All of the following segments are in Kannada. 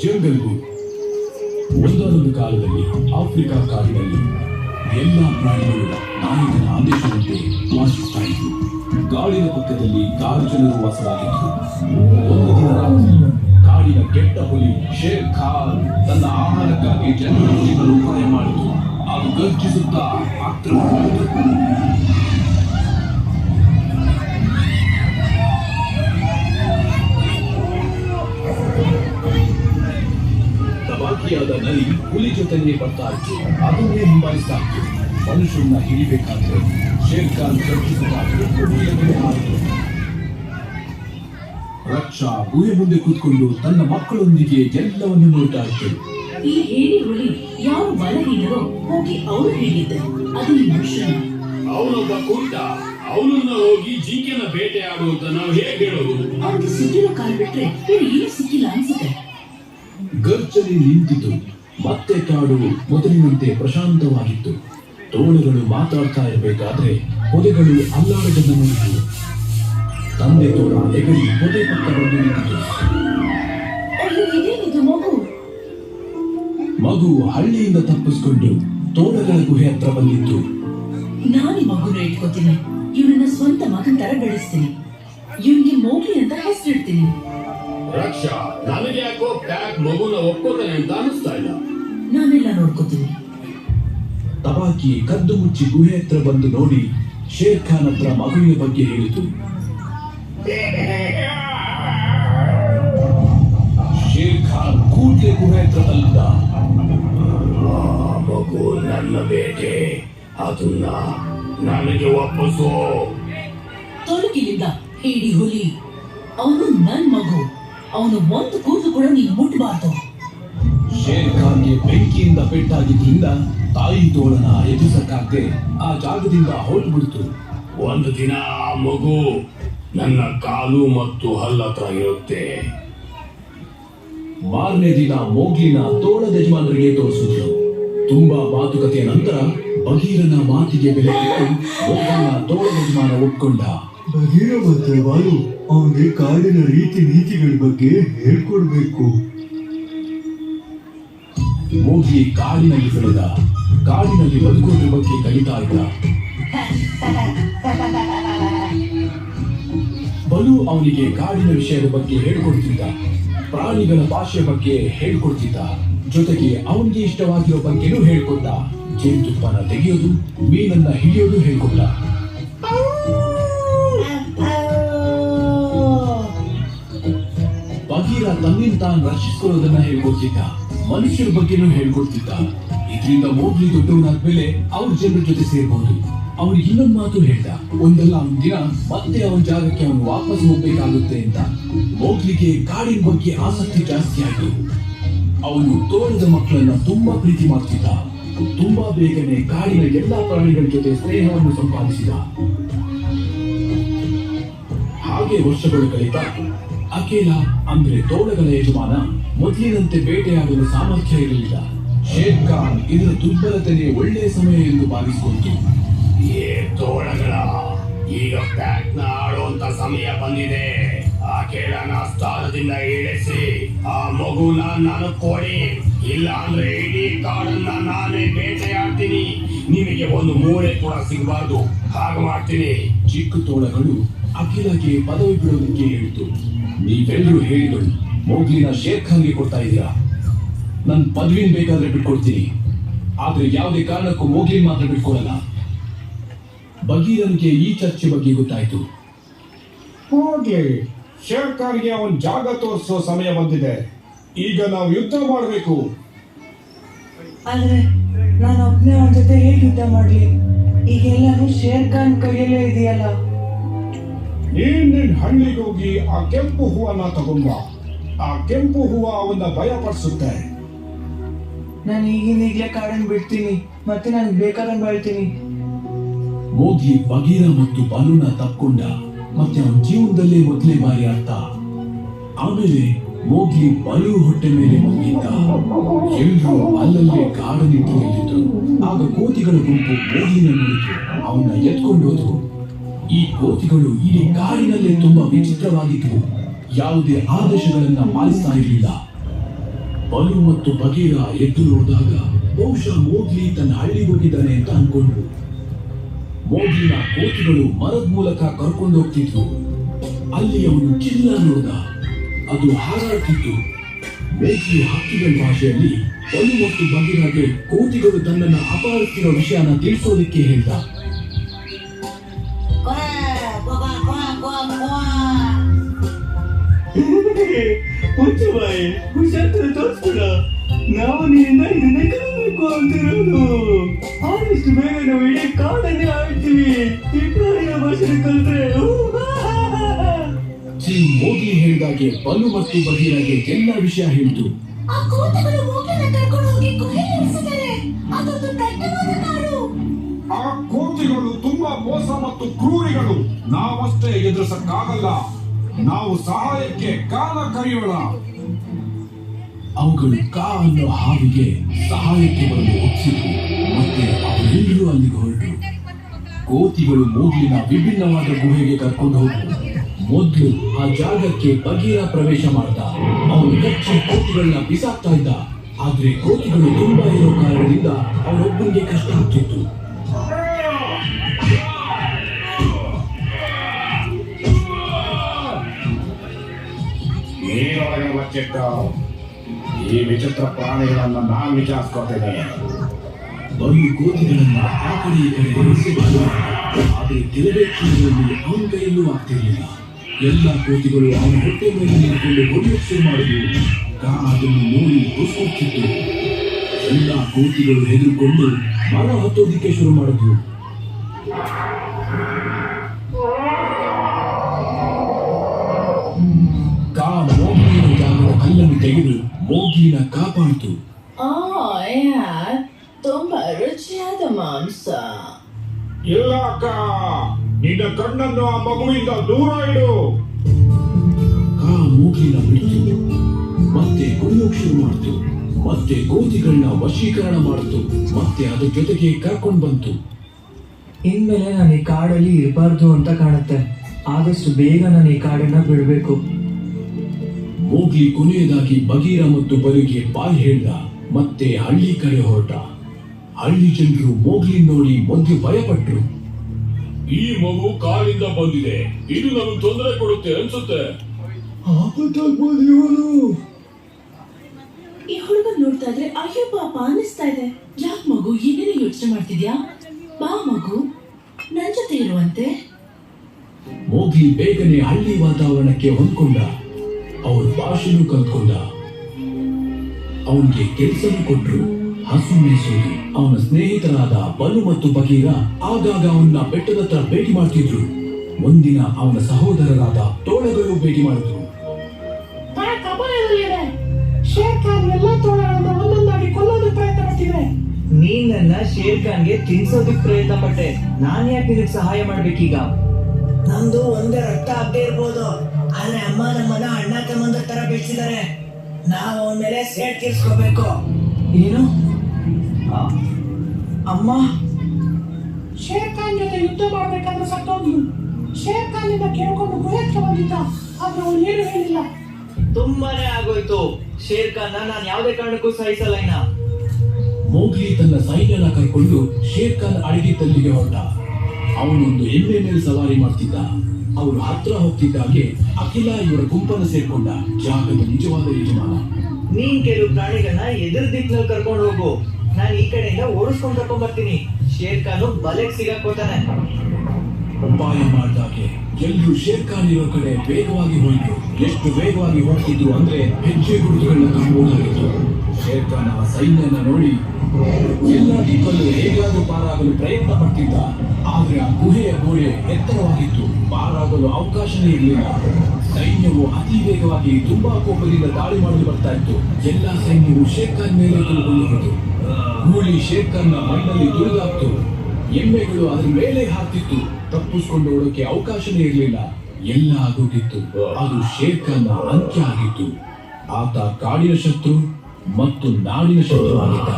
ಜಂಗಲ್ ಬುಕ್ ಒಂದಾನೊಂದು ಕಾಲದಲ್ಲಿ ಆಫ್ರಿಕಾ ಕಾಡಿನಲ್ಲಿ ಎಲ್ಲ ಪ್ರಾಣಿಗಳು ನಾಯಕನ ಆದೇಶದಂತೆ ವಾಸಿಸ್ತಾ ಇದ್ವು. ಕಾಡಿನ ಪಕ್ಕದಲ್ಲಿ ಕಾಡು ಜನರು ವಾಸವಾಗಿದ್ರು ಒಂದು ದಿನ ರಾತ್ರಿ ಕಾಡಿನ ಕೆಟ್ಟ ಹುಲಿ ಶೇರ್ ಖಾನ್ ತನ್ನ ಆಹಾರಕ್ಕಾಗಿ ಜನರು ಜೀವನ ಉಪಾಯ ಮಾಡಿತು. ಅದು ಗರ್ಜಿಸುತ್ತಾ ಆಕ್ರಮಣ ತಬಾಕಿಯಾದ ನರಿ ಹುಲಿ ಜೊತೆಗೆ ಬರ್ತಾ ಇತ್ತು. ಅದನ್ನೇ ಹಿಂಬಾಲಿಸ್ತಾ ಇತ್ತು. ಮನುಷ್ಯರನ್ನ ಹಿಡಿಬೇಕಾದ್ರೆ ಶೇರ್ ಖಾನ್ ರಕ್ಷಾ ಗುಹೆ ಮುಂದೆ ಕೂತ್ಕೊಂಡು ತನ್ನ ಮಕ್ಕಳೊಂದಿಗೆ ಎಲ್ಲವನ್ನು ನೋಡ್ತಾ ಇತ್ತು. ಈ ಹೇಳಿ ಹುಲಿ ಯಾರು ಬಲಹೀನರೋ ಹೋಗಿ ಅವರು ಹೇಳಿದ್ದರು ಅದು ಈ ಮನುಷ್ಯನ. ಅವನೊಬ್ಬ ಕುಂಟ ಅವನನ್ನ ಹೋಗಿ ಜಿಂಕೆನ ಬೇಟೆ ಆಡುವಂತ ನಾವು ಹೇಗೆ ಹೇಳೋದು? ಅವ್ರಿಗೆ ಸಿಕ್ಕಿರೋ ಕಾಲ್ ಬಿಟ್ರೆ ಬೇರೆ ಏನು ಸಿಕ್ಕಿಲ್ಲ ಅನ್ಸುತ್ತೆ. ಗರ್ಜನೆ ನಿಂತಿತು. ಮತ್ತೆ ಕಾಡು ಮೊದಲಿನಂತೆ ಪ್ರಶಾಂತವಾಗಿತ್ತು. ತೋಳುಗಳು ಮಾತಾಡ್ತಾ ಇರಬೇಕಾದ್ರೆ ಹೊದೆಗಳು ಅಲ್ಲಾಡದನ್ನು ತಂದೆ ತೋಳ ಎಗರಿ ಹೊದೆ ಪಕ್ಕ ಬಂದು ನಿಂತಿತು ಮಗು? ಮಗು ಹಳ್ಳಿಯಿಂದ ತಪ್ಪಿಸಿಕೊಂಡು ತೋಳಗಳ ಗುಹೆ ಹತ್ರ ಬಂದಿತ್ತು. ನಾನು ಮಗುನ ಇಟ್ಕೋತೀನಿ ಇವನನ್ನ ಸ್ವಂತ ಮಗನ ತರ ಬೆಳೆಸ್ತೀನಿ. ಇವನಿಗೆ ಮೋಗ್ಲಿ ಅಂತ ಹೆಸರಿಡ್ತೀನಿ. ರಕ್ಷಾ. ನನಗೆ ಯಾಕೋ ಬ್ಯಾಗ್ ಮಗುನ ಒಪ್ಕೋತಾನೆ ಅಂತ ಅನಿಸ್ತಾ ಇಲ್ಲ. ನಾನೆಲ್ಲ ನೋಡ್ಕೋತೀನಿ. ತಬಾಕಿ ಕದ್ದು ಮುಚ್ಚಿ ಗುಹೆ ಹತ್ರ ಬಂದು ನೋಡಿ ಶೇರ್ ಖಾನ್ ಹತ್ರ ಮಗುವಿನ ಬಗ್ಗೆ ಹೇಳಿತು. ಶೇರ್ ಖಾನ್ ಕೂಡಲೇ ಗುಹೆ ಹತ್ರ ತಲ್ಲಿದ್ದ ಮಗು ನನ್ನ ಬೇಟೆ. ಅದನ್ನ ನನಗೆ ವಾಪಸ್ಸು ತೊಲಗಿಲಿದ್ದ ಹೇಳಿ ಹುಲಿ. ಅವನು ನನ್ನ ಮಗು. ಅವನು ಒಂದು ಕೂದಲು ಕೂಡ ನೀನು ಮುಟ್ಟಬಾರ್ದು. ಶೇರ್ ಖಾನ್ಗೆ ಬೆಂಕಿಯಿಂದ ಪೆಟ್ಟಾಗಿದ್ರಿಂದ ತಾಯಿ ತೋಳನ ಎದುರಿಸಕ್ಕಾಗದೆ ಆ ಜಾಗದಿಂದ ಹೊರಟುಬಿಡ್ತು. ಒಂದು ದಿನ ಆ ಮಗು ನನ್ನ ಕಾಲು ಮತ್ತು ಹಲ್ಲತ್ರ ಇರುತ್ತೆ. ಮಾರನೇ ದಿನ ಮೋಗ್ಲಿನ ತೋಳದ ಯಜಮಾನರಿಗೆ ತೋರಿಸಿದ್ರು. ತುಂಬಾ ಮಾತುಕತೆಯ ನಂತರ ಬಗೀರನ ಮಾತಿಗೆ ಬೆಲೆ ಕೊಟ್ಟು ಮೋಗ್ಲಿನ ತೋಳದ ಯಜಮಾನ ಒಪ್ಕೊಂಡ. ಬಗೀರ ಮತ್ತೆ ಅವನಿಗೆ ಕಾಡಿನ ರೀತಿ ನೀತಿಗಳ ಬಗ್ಗೆ ಹೇಳ್ಕೊಡ್ಬೇಕು. ಹೋಗಿ ಕಾಡಿನಲ್ಲಿ ಬೆಳೆದ, ಕಾಡಿನಲ್ಲಿ ಬದುಕೋದ್ರ ಬಗ್ಗೆ ಕಲಿತಾ ಇದ್ದ ಬಲು ಅವನಿಗೆ ಕಾಡಿನ ವಿಷಯದ ಬಗ್ಗೆ ಹೇಳ್ಕೊಡ್ತಿದ್ದ, ಪ್ರಾಣಿಗಳ ಭಾಷೆ ಬಗ್ಗೆ ಹೇಳ್ಕೊಡ್ತಿದ್ದ. ಜೊತೆಗೆ ಅವನಿಗೆ ಇಷ್ಟವಾಗಿರೋ ಬಗ್ಗೆನೂ ಹೇಳ್ಕೊಟ್ಟ. ಜೇನುತುಪ್ಪನ ತೆಗೆಯೋದು, ಮೀನನ್ನ ಹಿಡಿಯೋದು ಹೇಳ್ಕೊಟ್ಟ. ತಾನು ರಕ್ಷಿಸಿಕೊಳ್ಳೋದನ್ನ ಹೇಳ್ಕೊಡ್ತಿದ್ದ. ಮನುಷ್ಯರ ಬಗ್ಗೆನೂ ಹೇಳ್ಕೊಡ್ತಿದ್ದ. ಇದರಿಂದ ಮೋಗ್ಲಿ ದೊಡ್ಡವನಾದ್ಮೇಲೆ ಅವ್ರ ಜನರ ಜೊತೆ ಸೇರ್ಬಹುದು ಅವ್ರು ಇನ್ನೊಂದ್ ಮಾತು ಹೇಳ್ದ. ಒಂದಲ್ಲ ಒಂದ್ ದಿನ ಮತ್ತೆ ಅವನ ಜಾಗಕ್ಕೆ ಅವನು ವಾಪಸ್ ಹೋಗ್ಬೇಕಾಗುತ್ತೆ ಅಂತ. ಮೋಗ್ಲಿಗೆ ಕಾಡಿನ ಬಗ್ಗೆ ಆಸಕ್ತಿ ಜಾಸ್ತಿ ಆಯ್ತು. ಅವನು ತೋಳದ ಮಕ್ಕಳನ್ನ ತುಂಬಾ ಪ್ರೀತಿ ಮಾಡ್ತಿದ್ದ. ತುಂಬಾ ಬೇಗನೆ ಕಾಡಿನ ಎಲ್ಲಾ ಪ್ರಾಣಿಗಳ ಜೊತೆ ಸ್ನೇಹವನ್ನು ಸಂಪಾದಿಸಿದ. ಹಾಗೆ ವರ್ಷಗಳು ಕಳೆದ. ಅಕೇಲ ಅಂದ್ರೆ ತೋಳಗಳ ಯಜಮಾನ ಮೊದಲಿನಂತೆ ಬೇಟೆಯಾಡಲು ಸಾಮರ್ಥ್ಯ ಇರಲಿಲ್ಲ. ಶೇರ್ ಖಾನ್ ಇದರ ದುರ್ಬಲತೆಯೇ ಒಳ್ಳೆಯ ಸಮಯ ಎಂದು ಭಾವಿಸಿಕೊಂಡು. ಏ ತೋಳಗಳ, ಈಗ ಪ್ಯಾಕ್ನ ಆಡುವಂತ ಸಮಯ ಬಂದಿದೆ. ಆ ಕೇಳನ ಸ್ಥಾನದಿಂದ ಇಳಿಸಿ, ಆ ಮಗುನ ನಾನು ಕೊಡಿ. ಇಲ್ಲ ಅಂದ್ರೆ ಇಡೀ ಕಾಡನ್ನ ನಾನೇ ಬೇಟೆಯಾಡ್ತೀನಿ. ನಿಮಗೆ ಒಂದು ಮೂಳೆ ಕೂಡ ಸಿಗಬಾರ್ದು. ಹಾಗೆ ಮಾಡ್ತೀನಿ. ಚಿಕ್ಕ ತೋಳಗಳು ಅಖಿಲಗೆ ಪದವಿ ಬಿಡೋದಕ್ಕೆ ಹೇಳಿತು ನೀವೆಲ್ಲರೂ ಹೇಳಿಗಳು ಮೋಗ್ಲಿನ ಶೇರ್ ಖಾನ್ಗೆ ಕೊಡ್ತಾ ಇದ್ದೀರಾ? ನನ್ ಪದವಿನ ಬೇಕಾದ್ರೆ ಬಿಟ್ಕೊಡ್ತೀನಿ. ಆದ್ರೆ ಯಾವುದೇ ಕಾರಣಕ್ಕೂ ಮೋಗ್ಲಿನ್ ಮಾತ್ರ ಬಿಟ್ಕೊಡಲ್ಲ. ಬಗೀರನ್ಗೆ ಈ ಚರ್ಚೆ ಬಗ್ಗೆ ಗೊತ್ತಾಯ್ತು. ಹೋಗ್ಲಿ ಗೆ ಅವನ್ ಜಾಗ ತೋರಿಸೋ ಸಮಯ ಬಂದಿದೆ. ಈಗ ನಾವು ಯುದ್ಧ ಮಾಡಬೇಕು. ಆದ್ರೆ ನಾನು ಒಬ್ಬನೇ ಅವನ ಜೊತೆ ಹೇಗೆ ಯುದ್ಧ ಮಾಡ್ಲಿ? ಈಗೆಲ್ಲಾನು ಶೇರ್ ಖಾನ್ ಕೈಯಲ್ಲೇ ಇದೆಯಲ್ಲ? ನೀನ್ ನಿನ್ ಹಳ್ಳಿಗೆ ಹೋಗಿ ಆ ಕೆಂಪು ಹೂವನ್ನ ತಗೊಂಡ ಆ ಕೆಂಪು ಹೂವ ಅವನ್ನ ಭಯಪಡಿಸುತ್ತೆ. ನಾನು ಈಗಿನ ಈಗಲೇ ಕಾಡನ್ನು ಬಿಡ್ತೀನಿ ಮತ್ತೆ ನಾನು ಬೇಕಾದಂಗೆ ಹೇಳ್ತೀನಿ ಮೋಗ್ಲಿ ಬಗೀರ ಮತ್ತು ಬಲೂನ ತಪ್ಕೊಂಡ ಮತ್ತೆ ಅವನ ಜೀವನದಲ್ಲೇ ಮೊದಲೇ ಬಾರಿ ಅರ್ಥ. ಆಮೇಲೆ ಮೋಗ್ಲಿ ಬಲು ಹೊಟ್ಟೆ ಮೇಲೆ ಮಲಗಿದ್ದ ಎಲ್ಲರೂ ಅಲ್ಲಲ್ಲೇ ಕಾಡನಿಟ್ಟು ಆಗ ಕೋತಿಗಳ ಗುಂಪು ಮೋಗ್ಲಿನ ನೋಡಿದ್ರು ಅವನ್ನ ಎತ್ಕೊಂಡು ಹೋದ್ರು. ಈ ಕೋತಿಗಳು ಇಡೀ ಕಾಡಿನಲ್ಲೇ ತುಂಬಾ ವಿಚಿತ್ರವಾಗಿದ್ದವು ಯಾವುದೇ ಆದೇಶಗಳನ್ನ ಪಾಲಿಸ್ತಾ ಇರಲಿಲ್ಲ. ಬಲು ಮತ್ತು ಬಗೀರ ಎದ್ದು ನೋಡಿದಾಗ ಬಹುಶಃ ಮೋಗ್ಲಿ ತನ್ನ ಹಳ್ಳಿ ಹೋಗಿದ್ದಾನೆ ಅಂತ ಅನ್ಕೊಂಡ್ರು. ಮೋಗ್ಲಿನ ಕೋತಿಗಳು ಮರದ ಮೂಲಕ ಕರ್ಕೊಂಡು ಹೋಗ್ತಿದ್ರು ಅಲ್ಲಿ ಅವನು ಚಿಲ್ಲ ನೋಡ್ದ. ಅದು ಹಾರಾಡ್ತಿತ್ತು ಮೋಗ್ಲಿ ಹಕ್ಕಿಗಳ ಭಾಷೆಯಲ್ಲಿ ಒಂದು ಮತ್ತು ಬಗೀರಗೆ ಕೋತಿಗಳು ತನ್ನನ್ನು ಅಪಹರಿಸಿರೋ ವಿಷಯನ ತಿಳಿಸೋದಕ್ಕೆ ಹೇಳ್ದ. ತೋರಿಸ್ಬಿಡ. ನಾವು ನಿನ್ನಿಂದ ಇದನ್ನೇ ಕಲಿಬೇಕು ಅಂತಿರೋದು ಆದಷ್ಟು ಬೇಗ ನಾವು ಇಡೀ ಕಾಡನ್ನೇ ಹೇಳಿದಾಗೆ ಬಲು ಮತ್ತು ಬಗೀರಗೆ ಎಲ್ಲ ವಿಷಯ ಹೇಳಿತು. ಆ ಕೋತಿಗಳು ಮೂಗಿನ ಕರ್ಕೊಂಡು ಹೋಗಿ ಗುಹೆ ಇರಿಸಿದ್ದಾರೆ ಅದೊಂದು ದಟ್ಟವಾದ ಕಾಡು. ಆ ಕೋತಿಗಳು ತುಂಬಾ ಮೋಸ ಮತ್ತು ಕ್ರೂರಿಗಳು. ನಾವಷ್ಟೇ ಎದುರಿಸಕ್ಕಾಗಲ್ಲ. ನಾವು ಸಹಾಯಕ್ಕೆ ಕಾಲ ಕರೆಯೋಣ. ಅವುಗಳು ಕಾ ಅನ್ನೋ ಹಾವಿಗೆ ಸಹಾಯಕ್ಕೆ ಬರಲು ಒಪ್ಪಿಸಿತು ಮತ್ತೆ ಅವರೆಲ್ಲರೂ ಅಲ್ಲಿಗೆ ಹೊರಟರು. ಕೋತಿಗಳು ಮೂಗಿನ ವಿಭಿನ್ನವಾದ ಗುಹೆಗೆ ಕರ್ಕೊಂಡು ಹೋದ್ರು. ಮೊದ್ಲು ಆ ಜಾಗಕ್ಕೆ ಬಗೀರ ಪ್ರವೇಶ ಮಾಡ್ದ. ಅವನು ಕಚ್ಚಿ ಕೋತಿಗಳನ್ನ ಬಿಸಾಕ್ತಾ ಇದ್ದ. ಆದ್ರೆ ಕೋತಿಗಳು ತುಂಬಾ ಇರೋ ಕಾರಣದಿಂದ ಅವನೊಬ್ಬನಿಗೆ ಕಷ್ಟ ಆಗ್ತಿತ್ತು. ಈ ವಿಚಿತ್ರ ಪ್ರಾಣಿಗಳನ್ನ ನಾನು ವಿಚಾರಿಸ್ಕೊತಿದ್ದೇನೆ ಬರೀ ಕೋತಿಗಳನ್ನ ಆ ಕಡೆ ಈ ಕಡೆ ಆದ್ರೆ ಕೆಲವೇ ಕ್ಷಣಗಳಲ್ಲಿ ಅವನ ಕೈಯಲ್ಲೂ ಆಗ್ತಿರ್ಲಿಲ್ಲ. ಎಲ್ಲ ಕೋತಿಗಳು ಅವನ ಹೊಟ್ಟೆ ಮೇಲೆ ನಿಂತುಕೊಂಡು ಹೊಡೆಯೋಕ್ ಶುರು ಮಾಡಿದ್ವು ಕಾ ಅದನ್ನು ನೋಡಿ ಹೊಸಿತ್ತು ಎಲ್ಲ ಕೋತಿಗಳು ಹೆದರಿಕೊಂಡು ಮರ ಹತ್ತೋದಿಕ್ಕೆ ಶುರು ಮಾಡಿದ್ವು. ಕಾ ಮೋಗಿನ ಜಾಗದ ಕಲ್ಲನ್ನು ತೆಗೆದು ಮೋಗಿನ ಕಾಪಾಡ್ತು. ತುಂಬಾ ರುಚಿಯಾದ ಮಾಂಸ. ಇಲ್ಲ ನಿನ್ನ ಕಣ್ಣನ್ನು ಆ ಮಗುವಿಂದ ದೂರ ಇಡು. ಕಾ ಮೂಗಿನ ಬಿಡ್ತು ಮತ್ತೆ ಕುಡಿಯೋಕ್ ಶುರು ಮಾಡ್ತು. ಮತ್ತೆ ಕೋತಿಗಳನ್ನ ವಶೀಕರಣ ಮಾಡ್ತು. ಮತ್ತೆ ಅದ್ರ ಜೊತೆಗೆ ಕರ್ಕೊಂಡು ಬಂತು. ಇನ್ಮೇಲೆ ನಾನು ಈ ಕಾಡಲ್ಲಿ ಇರಬಾರ್ದು ಅಂತ ಕಾಣುತ್ತೆ. ಆದಷ್ಟು ಬೇಗ ನಾನು ಈ ಕಾಡನ್ನ ಬಿಡಬೇಕು. ಮೋಗ್ಲಿ ಕೊನೆಯದಾಗಿ ಬಗೀರ ಮತ್ತು ಬರುಗೆ ಬಾಯ್ ಹೇಳ್ದ. ಮತ್ತೆ ಹಳ್ಳಿ ಕಡೆ ಹೊರಟ. ಹಳ್ಳಿ ಜನರು ಮೋಗ್ಲಿ ನೋಡಿ ಮೊದ್ಲು ಭಯಪಟ್ರು. ಈ ಮಗು ಕಾಡಿಂದ ಬಂದಿದೆ. ಇದು ನಮಗೆ ತೊಂದರೆ ಕೊಡುತ್ತೆ ಅನ್ಸುತ್ತೆ. ಆಪತ್ತಾಗ್ಬೋದು ಇವನು ಈ ಹುಡುಗ ನೋಡ್ತಾ ಇದ್ರೆ ಅಯ್ಯೋ ಪಾಪ ಅನಿಸ್ತಾ ಇದೆ. ಯಾಕ್ ಮಗು ಏನೇನು ಯೋಚನೆ ಮಾಡ್ತಿದ್ಯಾ? ಬಾ ಮಗು ನನ್ ಜೊತೆ ಇರುವಂತೆ. ಮೋಗ್ಲಿ ಬೇಗನೆ ಹಳ್ಳಿ ವಾತಾವರಣಕ್ಕೆ ಹೊಂದ್ಕೊಂಡ. ಅವನ ಭಾಷೆನೂ ಕಲ್ತ್ಕೊಂಡ. ಅವನಿಗೆ ಕೆಲಸನೂ ಕೊಟ್ರು. ಹಸು ಮೇಯಿಸುವುದು ಅವನ ಸ್ನೇಹಿತರಾದ ಬಲು ಮತ್ತು ಬಗೀರ ಆಗಾಗ ಅವನ ಬೆಟ್ಟದ ಹತ್ರ ಭೇಟಿ ಮಾಡ್ತಿದ್ರು. ಒಂದಿನ ಅವನ ಸಹೋದರರಾದ ತೋಳಗಳು ಭೇಟಿ ಮಾಡಿದ್ರು. ನೀನ್ ನನ್ನ ಶೇರ್ ಖಾನ್ಗೆ ತಿನ್ಸೋದಕ್ ಪ್ರಯತ್ನ ಪಟ್ಟೆ. ನಾನ್ ಯಾಕೆ ನಿನಗೆ ಸಹಾಯ ಮಾಡ್ಬೇಕೀಗ? ನಂದು ಒಂದೇ ರಕ್ತ ಆಗದೆ ಇರ್ಬೋದು. ಆದ್ರೆ ಅಮ್ಮ ನಮ್ಮನ್ನ ಅಣ್ಣ ತಮ್ಮಂದ್ರ ತರ ಬೆಳೆಸಿದ್ದಾರೆ. ನಾವು ಅವನ ಮೇಲೆ ಸೇಡ್ ತೀರ್ಸ್ಕೋಬೇಕು. ಏನು? ಅಮ್ಮ ಶೇರ್ ಖಾನ್ ಜೊತೆ ಯುದ್ಧ ಮಾಡ್ಬೇಕಾದ್ರೆ ಸತ್ತೋದ್ಲು. ಶೇರ್ ಖಾನ್ ಇಂದ ಕೇಳ್ಕೊಂಡು ಗುಹೆಕ್ಕೆ ಬಂದಿದ್ದ ಆದ್ರೆ ಅವನು ಏನು ಹೇಳಿಲ್ಲ. ತುಂಬಾನೇ ಆಗೋಯ್ತು. ಶೇರ್ ಖಾನ್ ನಾನು ಯಾವುದೇ ಕಾರಣಕ್ಕೂ ಸಹಿಸಲ್ಲ ಇನ್ನ. ಮೋಗ್ಲಿ ತನ್ನ ಸೈನ್ಯನ ಕರ್ಕೊಂಡು ಶೇರ್ ಖಾನ್ ಅಡಗಿ ತಲ್ಲಿಗೆ ಹೊರಟ. ಅವನೊಂದು ಎಮ್ಮೆ ಮೇಲೆ ಸವಾರಿ ಮಾಡ್ತಿದ್ದ. ಅವರು ಹತ್ರ ಹೋಗ್ತಿದ್ದಾಗೆ ಅಖಿಲ ಇವರ ಗುಂಪನ್ನು ಸೇರ್ಕೊಂಡ. ಜಾಗದ ನಿಜವಾದ ಯಜಮಾನ. ನೀನ್ ಕೆಲವು ಪ್ರಾಣಿಗಳನ್ನ ಎದುರು ದಿಕ್ಕಿನಲ್ಲಿ ಕರ್ಕೊಂಡು ಹೋಗು. ನಾನು ಈ ಕಡೆಯಿಂದ ಓಡಿಸ್ಕೊಂಡ್ ಕರ್ಕೊಂಡ್ ಬರ್ತೀನಿ ಶೇರ್ ಖಾನ್ ಬಲೆಗ್ ಸಿಗಾಕೋತಾನೆ ಉಪಾಯ ಮಾಡಿದಾಗೆ ಎಲ್ರು ಶೇರ್ ಖಾನ್ ಇರೋ ಕಡೆ ವೇಗವಾಗಿ ಹೋಯ್ತು. ಎಷ್ಟು ವೇಗವಾಗಿ ಹೋಗ್ತಿದ್ರು ಅಂದ್ರೆ ಹೆಜ್ಜೆ ಗುರುತುಗಳನ್ನ ಕಾಣಬಹುದಾಗಿತ್ತು. ಶೇರ್ ಖಾನ್ ಆ ಸೈನ್ಯನ ನೋಡಿ ಎಲ್ಲ ದಿಕ್ಕಲ್ಲೂ ಹೇಗಾದ್ರೂ ಪಾರಾಗಲು ಪ್ರಯತ್ನ ಪಡ್ತಿದ್ದ. ಆದ್ರೆ ಆ ಗುಹೆಯ ಗೋಡೆ ಎತ್ತರವಾಗಿತ್ತು. ಪಾರಾಗಲು ಅವಕಾಶನೇ ಇರಲಿಲ್ಲ. ಸೈನ್ಯವು ಅತಿ ವೇಗವಾಗಿ ತುಂಬಾ ಕೋಪದಿಂದ ದಾಳಿ ಮಾಡಲು ಬರ್ತಾ ಇತ್ತು. ಎಲ್ಲಾ ಸೈನ್ಯವು ಶೇರ್ ಖಾನ್ ಮೇಲೆ ಗೂಳಿ ಶೇಖರ್ನ ಮಣ್ಣಲ್ಲಿ ತುಳಿದಾಕ್ತು ಎಮ್ಮೆಗಳು ಅದ್ರ ಮೇಲೆ ಹಾಕ್ತಿತ್ತು. ತಪ್ಪಿಸ್ಕೊಂಡು ಓಡೋಕೆ ಅವಕಾಶನೇ ಇರಲಿಲ್ಲ. ಎಲ್ಲ ಆಗೋಗಿತ್ತು ಅದು ಶೇಖರ್ನ ಅಂತ್ಯ ಆಗಿತ್ತು. ಆತ ಕಾಡಿನ ಶತ್ರು ಮತ್ತು ನಾಡಿನ ಶತ್ರು ಆಗಿದ್ದ.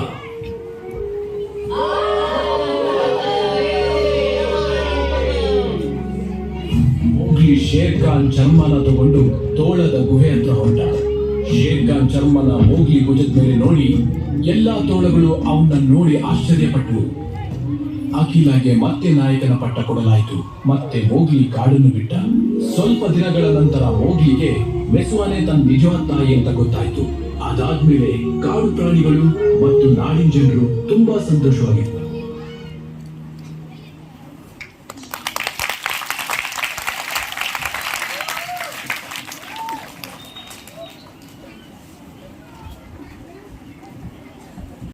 ಶೇರ್ ಖಾನ್ ಚರ್ಮನ ತಗೊಂಡು ತೋಳದ ಗುಹೆ ಹತ್ರ ಹೊರಟ. ಶೇರ್ ಚರ್ಮದ ಮೋಗ್ಲಿ ಭುಜದ ಮೇಲೆ ನೋಡಿ ಎಲ್ಲಾ ತೋಳಗಳು ಅವನ್ನ ನೋಡಿ ಆಶ್ಚರ್ಯಪಟ್ಟವು ಅಖಿಲಾಗೆ ಮತ್ತೆ ನಾಯಕನ ಪಟ್ಟ ಕೊಡಲಾಯಿತು. ಮತ್ತೆ ಮೋಗ್ಲಿ ಕಾಡನ್ನು ಬಿಟ್ಟ. ಸ್ವಲ್ಪ ದಿನಗಳ ನಂತರ ಮೋಗ್ಲಿಗೆ ಮೆಸುವನೆ ತನ್ನ ನಿಜವಾದ ತಾಯಿ ಅಂತ ಗೊತ್ತಾಯ್ತು. ಅದಾದ್ಮೇಲೆ ಕಾಡು ಪ್ರಾಣಿಗಳು ಮತ್ತು ನಾಡಿನ ಜನರು ತುಂಬಾ ಸಂತೋಷವಾಗಿದ್ರು